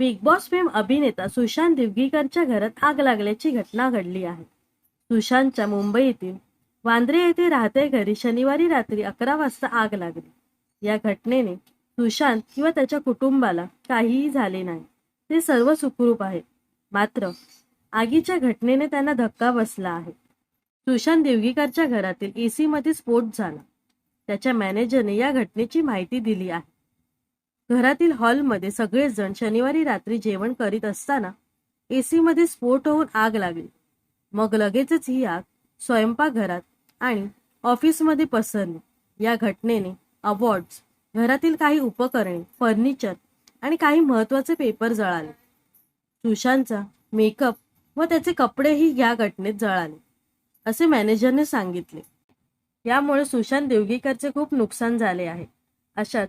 Big boss fame अभिनेता सुशांत दिवगीकरच्या घरात आग लागल्याची घटना घडली आहे. सुशांतच्या मुंबईतील वांद्रे येथे राहते घरी शनिवारी रात्री अकरा वाजता आग लागली. या घटनेने सुशांत किंवा त्याच्या कुटुंबाला काहीही झाले नाही. ते सर्व सुखरूप आहे. मात्र आगीच्या घटनेने त्यांना धक्का बसला आहे. सुशांत दिवगीकरच्या घरातील एसी मध्ये स्फोट झाला. त्याच्या मॅनेजरने या घटनेची माहिती दिली आहे. घरातील हॉलमध्ये सगळेजण शनिवारी रात्री जेवण करीत असताना एसी मध्ये स्फोट होऊन आग लागली. मग लगेचच ही आग स्वयंपाकघरात आणि ऑफिसमध्ये पसरली. या घटनेने अवॉर्ड्स घरातील काही उपकरणे फर्निचर आणि काही महत्त्वाचे पेपर जळाले. सुशांतचा मेकअप व त्याचे कपडेही या घटनेत जळाले असे मॅनेजरने सांगितले. यामुळे सुशांत देवगीकरचे खूप नुकसान झाले आहे. अशाच